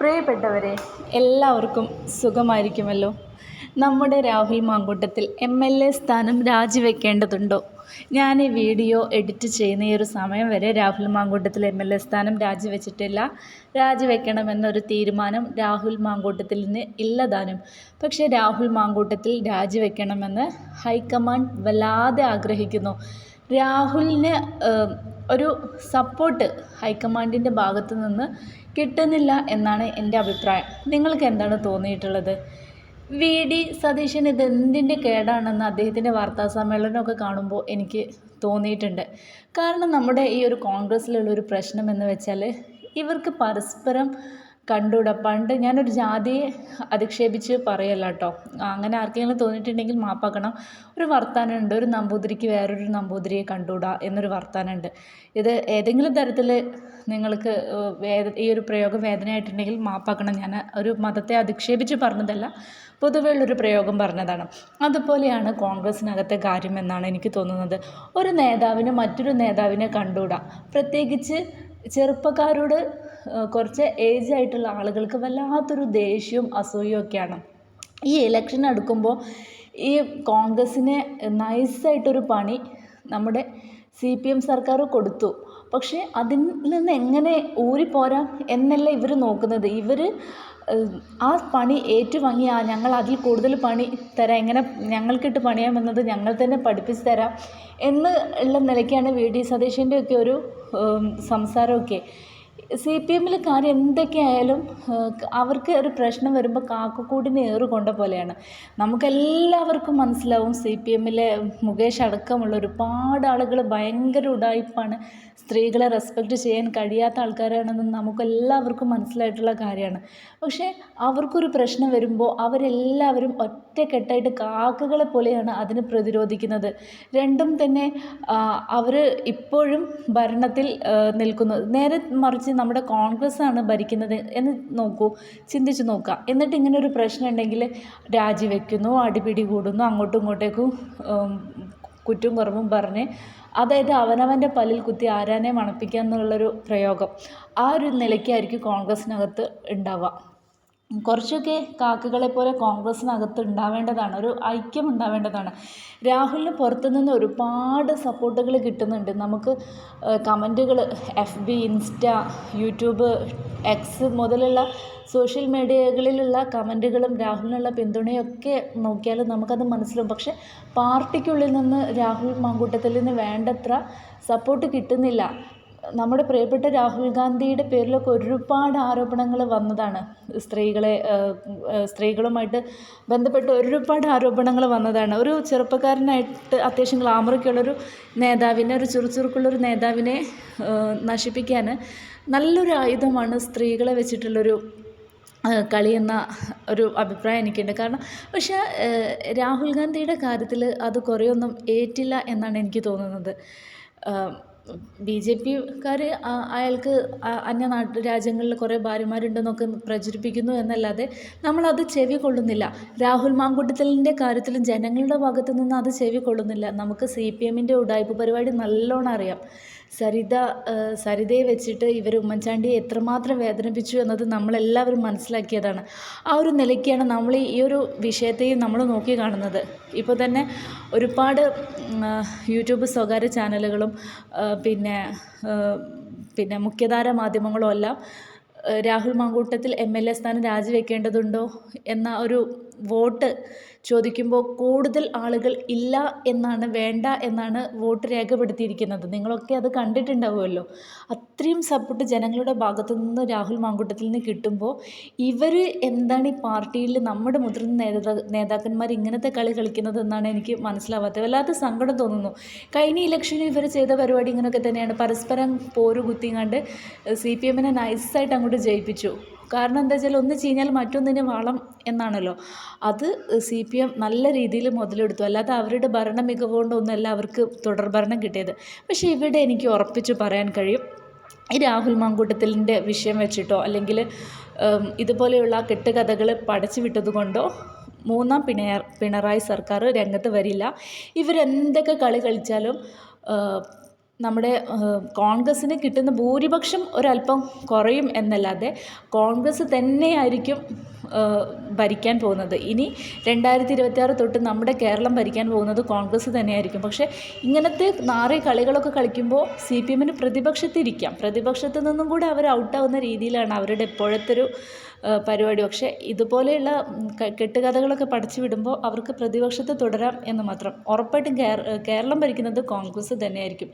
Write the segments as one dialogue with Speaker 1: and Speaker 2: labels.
Speaker 1: പ്രിയപ്പെട്ടവരെ എല്ലാവർക്കും സുഖമായിരിക്കുമല്ലോ? നമ്മുടെ Rahul Mamkootathil M L A സ്ഥാനം രാജിവെക്കേണ്ടതുണ്ടോ? ഞാൻ ഈ വീഡിയോ എഡിറ്റ് ചെയ്യുന്ന ഈ ഒരു സമയം വരെ Rahul Mamkootathil M L A സ്ഥാനം രാജിവെച്ചിട്ടില്ല. രാജിവെക്കണമെന്നൊരു തീരുമാനം രാഹുൽ മാങ്കൂട്ടത്തിൽ നിന്ന് ഇല്ലതാനും. പക്ഷേ രാഹുൽ മാങ്കൂട്ടത്തിൽ രാജിവെക്കണമെന്ന് ഹൈക്കമാൻഡ് വല്ലാതെ ആഗ്രഹിക്കുന്നു. രാഹുലിന് ഒരു സപ്പോർട്ട് ഹൈക്കമാൻഡിന്റെ ഭാഗത്തു നിന്ന് കിട്ടുന്നില്ല എന്നാണ് എന്റെ അഭിപ്രായം. നിങ്ങൾക്ക് എന്താണ് തോന്നിയിട്ടുള്ളത്? വി. ഡി. സതീശൻ ഇത് എന്തിന്റെ കേടാണെന്ന് അദ്ദേഹത്തിന്റെ വാർത്താ സമ്മേളനമൊക്കെ കാണുമ്പോൾ എനിക്ക് തോന്നിയിട്ടുണ്ട്. കാരണം നമ്മുടെ ഈ ഒരു കോൺഗ്രസ്സിലുള്ള ഒരു പ്രശ്നം എന്ന് വെച്ചാൽ ഇവർക്ക് പരസ്പരം കണ്ടുകൂടാ പണ്ട് ഞാനൊരു ജാതിയെ അധിക്ഷേപിച്ച് പറയല്ല കേട്ടോ അങ്ങനെ ആർക്കെങ്കിലും തോന്നിയിട്ടുണ്ടെങ്കിൽ മാപ്പാക്കണം. ഒരു വർത്താനമുണ്ട്. ഒരു നമ്പൂതിരിക്ക് വേറൊരു നമ്പൂതിരിയെ കണ്ടുകൂടാ എന്നൊരു വർത്താനമുണ്ട്. ഇത് ഏതെങ്കിലും തരത്തിൽ നിങ്ങൾക്ക് ഈ ഒരു പ്രയോഗം വേദനയായിട്ടുണ്ടെങ്കിൽ മാപ്പാക്കണം. ഞാൻ ഒരു മതത്തെ അധിക്ഷേപിച്ച് പറഞ്ഞതല്ല പൊതുവേ ഉള്ളൊരു പ്രയോഗം പറഞ്ഞതാണ്. അതുപോലെയാണ് കോൺഗ്രസ്സിനകത്തെ കാര്യം എന്നാണ് എനിക്ക് തോന്നുന്നത്. ഒരു നേതാവിന് മറ്റൊരു നേതാവിനെ കണ്ടുകൂടാ പ്രത്യേകിച്ച് ചെറുപ്പക്കാരോട് കുറച്ച് ഏജ് ആയിട്ടുള്ള ആളുകൾക്ക് വല്ലാത്തൊരു ദേഷ്യവും അസൂയയും ഒക്കെയാണ്. ഈ ഇലക്ഷൻ അടുക്കുമ്പോൾ ഈ കോൺഗ്രസ്സിന് നൈസായിട്ടൊരു പണി നമ്മുടെ സി പി എം സർക്കാർ കൊടുത്തു. പക്ഷേ അതിൽ നിന്ന് എങ്ങനെ ഊരിപ്പോരാം എന്നല്ല ഇവർ നോക്കുന്നത്. ഇവർ ആ പണി ഏറ്റുവാങ്ങി ആ ഞങ്ങൾ അതിൽ കൂടുതൽ പണി തരാം. എങ്ങനെ ഞങ്ങൾക്കിട്ട് പണിയാമെന്നത് ഞങ്ങൾ തന്നെ പഠിപ്പിച്ച് തരാം എന്ന് ഉള്ള നിലയ്ക്കാണ് വി ഡി സതീശന്റെ ഒക്കെ ഒരു സംസാരമൊക്കെ. സി പി കാര്യം എന്തൊക്കെയായാലും അവർക്ക് ഒരു പ്രശ്നം വരുമ്പോൾ കാക്കക്കൂടിന് ഏറ് കൊണ്ട പോലെയാണ്. നമുക്കെല്ലാവർക്കും മനസ്സിലാവും സി പി എമ്മിലെ മുകേഷ് അടക്കമുള്ള ഒരുപാട് ആളുകൾ ഭയങ്കര ഉടായിപ്പാണ്. സ്ത്രീകളെ റെസ്പെക്റ്റ് ചെയ്യാൻ കഴിയാത്ത ആൾക്കാരാണെന്ന് നമുക്കെല്ലാവർക്കും മനസ്സിലായിട്ടുള്ള കാര്യമാണ്. പക്ഷേ അവർക്കൊരു പ്രശ്നം വരുമ്പോൾ അവരെല്ലാവരും ഒറ്റക്കെട്ടായിട്ട് കാക്കകളെ പോലെയാണ് അതിന് പ്രതിരോധിക്കുന്നത്. രണ്ടും തന്നെ അവർ ഇപ്പോഴും ഭരണത്തിൽ നിൽക്കുന്നു. നേരെ മറിച്ച് നമ്മുടെ കോൺഗ്രസ് ആണ് ഭരിക്കുന്നത് എന്ന് നോക്കൂ ചിന്തിച്ച് നോക്കുക. എന്നിട്ട് ഇങ്ങനെ ഒരു പ്രശ്നം ഉണ്ടെങ്കിൽ രാജിവെക്കുന്നു അടിപിടി കൂടുന്നു അങ്ങോട്ടും ഇങ്ങോട്ടേക്കും കുറ്റവും കുറവും പറഞ്ഞ് അതായത് അവനവന്റെ പല്ലിൽ കുത്തി ആരാനെ മണപ്പിക്കുക എന്നുള്ളൊരു പ്രയോഗം ആ ഒരു നിലയ്ക്കായിരിക്കും കോൺഗ്രസ്സിനകത്ത് ഉണ്ടാവുക. കുറച്ചൊക്കെ കാക്കകളെ പോലെ കോൺഗ്രസ്സിനകത്ത് ഉണ്ടാവേണ്ടതാണ് ഒരു ഐക്യം ഉണ്ടാവേണ്ടതാണ്. രാഹുലിന് പുറത്തുനിന്ന് ഒരുപാട് സപ്പോർട്ടുകൾ കിട്ടുന്നുണ്ട്. നമുക്ക് കമന്റുകൾ F B insta YouTube X മുതലുള്ള സോഷ്യൽ മീഡിയകളിലുള്ള കമന്റുകളും രാഹുലിനുള്ള പിന്തുണയൊക്കെ നോക്കിയാൽ നമുക്കത് മനസ്സിലാവും. പക്ഷേ പാർട്ടിക്കുള്ളിൽ നിന്ന് രാഹുൽ മാങ്കൂട്ടത്തിൽ നിന്ന് വേണ്ടത്ര സപ്പോർട്ട് കിട്ടുന്നില്ല. നമ്മുടെ പ്രിയപ്പെട്ട രാഹുൽ ഗാന്ധിയുടെ പേരിലൊക്കെ ഒരുപാട് ആരോപണങ്ങൾ വന്നതാണ്. സ്ത്രീകളെ സ്ത്രീകളുമായിട്ട് ബന്ധപ്പെട്ട് ഒരുപാട് ആരോപണങ്ങൾ വന്നതാണ്. ഒരു ചെറുപ്പക്കാരനായിട്ട് അത്യാവശ്യം ഗ്ലാമറൊക്കെയുള്ളൊരു നേതാവിനെ ഒരു ചുറുചുറുക്കുള്ളൊരു നേതാവിനെ നശിപ്പിക്കാൻ നല്ലൊരു ആയുധമാണ് സ്ത്രീകളെ വെച്ചിട്ടുള്ളൊരു കളിയെന്ന ഒരു അഭിപ്രായം എനിക്കുണ്ട്. കാരണം പക്ഷേ രാഹുൽ ഗാന്ധിയുടെ കാര്യത്തിൽ അത് കുറേയൊന്നും ഏറ്റില്ല എന്നാണ് എനിക്ക് തോന്നുന്നത്. ബി ജെ പിക്കാർ അയാൾക്ക് അന്യ നാട്ടു രാജ്യങ്ങളിൽ കുറേ ഭാര്യമാരുണ്ടെന്നൊക്കെ പ്രചരിപ്പിക്കുന്നു എന്നല്ലാതെ നമ്മളത് ചെവി കൊള്ളുന്നില്ല. രാഹുൽ മാങ്കൂട്ടത്തിലിന്റെ കാര്യത്തിലും ജനങ്ങളുടെ ഭാഗത്തു നിന്ന് അത് ചെവി കൊള്ളുന്നില്ല. നമുക്ക് സി പി എമ്മിന്റെ ഉടായ്പ പരിപാടി നല്ലോണം അറിയാം. സരിത സരിതയെ വെച്ചിട്ട് ഇവർ ഉമ്മൻചാണ്ടിയെ എത്രമാത്രം വേദനിപ്പിച്ചു എന്നത് നമ്മളെല്ലാവരും മനസ്സിലാക്കിയതാണ്. ആ ഒരു നിലയ്ക്കാണ് നമ്മൾ ഈ ഒരു വിഷയത്തെയും നമ്മൾ നോക്കി കാണുന്നത്. ഇപ്പോൾ തന്നെ ഒരുപാട് യൂട്യൂബ് സ്വകാര്യ ചാനലുകളും പിന്നെ പിന്നെ മുഖ്യധാര മാധ്യമങ്ങളും എല്ലാം Rahul Mamkootathil M L A സ്ഥാനം രാജിവെക്കേണ്ടതുണ്ടോ എന്ന ഒരു വോട്ട് ചോദിക്കുമ്പോൾ കൂടുതൽ ആളുകൾ ഇല്ല എന്നാണ് വേണ്ട എന്നാണ് വോട്ട് രേഖപ്പെടുത്തിയിരിക്കുന്നത്. നിങ്ങളൊക്കെ അത് കണ്ടിട്ടുണ്ടാവുമല്ലോ. അത്രയും സപ്പോർട്ട് ജനങ്ങളുടെ ഭാഗത്തു നിന്ന് രാഹുൽ മാങ്കൂട്ടത്തിൽ നിന്ന് കിട്ടുമ്പോൾ ഇവർ എന്താണ് ഈ പാർട്ടിയിൽ നമ്മുടെ മുതിർന്ന നേതാ നേതാക്കന്മാർ ഇങ്ങനത്തെ കളി കളിക്കുന്നത് എന്നാണ് എനിക്ക് മനസ്സിലാവാത്തത്. വല്ലാത്ത സങ്കടം തോന്നുന്നു. കഴിഞ്ഞ ഇലക്ഷനിൽ ഇവർ ചെയ്ത പരിപാടി ഇങ്ങനെയൊക്കെ തന്നെയാണ്. പരസ്പരം പോര് കുത്തിങ്ങാണ്ട് സി പി എമ്മിനെ നൈസായിട്ട് അങ്ങോട്ട് ജയിപ്പിച്ചു. കാരണം എന്താ വെച്ചാൽ ഒന്ന് ചീഞ്ഞാൽ മറ്റൊന്നിന് വളം എന്നാണല്ലോ. അത് സി പി എം നല്ല രീതിയിൽ മുതലെടുത്തു. അല്ലാതെ അവരുടെ ഭരണ മികവ് കൊണ്ടൊന്നുമല്ല അവർക്ക് തുടർ ഭരണം കിട്ടിയത്. പക്ഷേ ഇവിടെ എനിക്ക് ഉറപ്പിച്ച് പറയാൻ കഴിയും. ഈ രാഹുൽ മാങ്കൂട്ടത്തിലിന്റെ വിഷയം വെച്ചിട്ടോ അല്ലെങ്കിൽ ഇതുപോലെയുള്ള കെട്ടുകഥകൾ പടച്ചു വിട്ടതുകൊണ്ടോ മൂന്നാം പിണയ പിണറായി സർക്കാർ രംഗത്ത് വരില്ല. ഇവരെന്തൊക്കെ കളി കളിച്ചാലും നമ്മുടെ കോൺഗ്രസ്സിന് കിട്ടുന്ന ഭൂരിപക്ഷം ഒരല്പം കുറയും എന്നല്ലാതെ കോൺഗ്രസ് തന്നെയായിരിക്കും ഭരിക്കാൻ പോകുന്നത്. ഇനി രണ്ടായിരത്തി ഇരുപത്തിയാറ് തൊട്ട് നമ്മുടെ കേരളം ഭരിക്കാൻ പോകുന്നത് കോൺഗ്രസ് തന്നെയായിരിക്കും. പക്ഷേ ഇങ്ങനത്തെ നാറി കളികളൊക്കെ കളിക്കുമ്പോൾ സി പി എമ്മിന് പ്രതിപക്ഷത്തിരിക്കാം. പ്രതിപക്ഷത്തു നിന്നും കൂടെ അവർ ഔട്ടാവുന്ന രീതിയിലാണ് അവരുടെ ഇപ്പോഴത്തെ ഒരു പരിപാടി. പക്ഷേ ഇതുപോലെയുള്ള കെട്ടുകഥകളൊക്കെ പഠിച്ചു വിടുമ്പോൾ അവർക്ക് പ്രതിപക്ഷത്തെ തുടരാം എന്ന് മാത്രം. ഉറപ്പായിട്ടും കേരളം ഭരിക്കുന്നത് കോൺഗ്രസ് തന്നെയായിരിക്കും.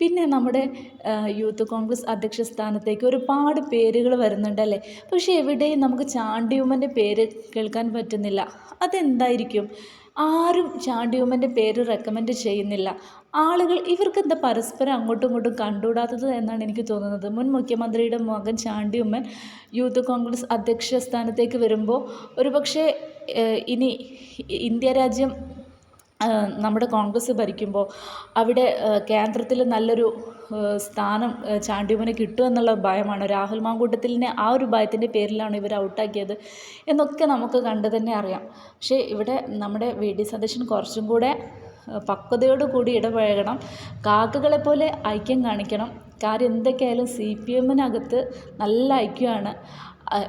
Speaker 1: പിന്നെ നമ്മുടെ യൂത്ത് കോൺഗ്രസ് അധ്യക്ഷ സ്ഥാനത്തേക്ക് ഒരുപാട് പേരുകൾ വരുന്നുണ്ടല്ലേ പക്ഷേ എവിടെയും നമുക്ക് ചാണ്ടിയുമ്മന്റെ പേര് കേൾക്കാൻ പറ്റുന്നില്ല. അതെന്തായിരിക്കും? ആരും ചാണ്ടിയമ്മന്റെ പേര് റെക്കമെൻഡ് ചെയ്യുന്നില്ല. ആളുകൾ ഇവർക്ക് എന്താ പരസ്പരം അങ്ങോട്ടും ഇങ്ങോട്ടും കണ്ടുകൂടാത്തത് എന്നാണ് എനിക്ക് തോന്നുന്നത്. മുൻ മുഖ്യമന്ത്രിയുടെ മകൻ ചാണ്ടിയമ്മൻ യൂത്ത് കോൺഗ്രസ് അധ്യക്ഷ സ്ഥാനത്തേക്ക് വരുമ്പോൾ ഒരുപക്ഷെ ഇനി ഇന്ത്യ രാജ്യം നമ്മുടെ കോൺഗ്രസ് ഭരിക്കുമ്പോൾ അവിടെ കേന്ദ്രത്തിൽ നല്ലൊരു സ്ഥാനം ചാണ്ടിയുമ്മന് കിട്ടുമെന്നുള്ള ഭയമാണ്. രാഹുൽ മാങ്കൂട്ടത്തിലിനെ ആ ഒരു ഭയത്തിന്റെ പേരിലാണ് ഇവർ ഔട്ടാക്കിയത് എന്നൊക്കെ നമുക്ക് കണ്ടു തന്നെ അറിയാം. പക്ഷേ ഇവിടെ നമ്മുടെ വി. ഡി. സതീശൻ കുറച്ചും കൂടെ പക്വതയോടു കൂടി ഇടപഴകണം. കാക്കകളെ പോലെ ഐക്യം കാണിക്കണം. കാര്യം എന്തൊക്കെയായാലും സി. പി. എമ്മിനകത്ത് നല്ല ഐക്യമാണ്.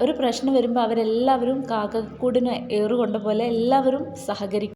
Speaker 1: ഒരു പ്രശ്നം വരുമ്പോൾ അവരെല്ലാവരും കാക്കക്കൂടിന് ഏറുകൊണ്ട പോലെ എല്ലാവരും സഹകരിക്കും.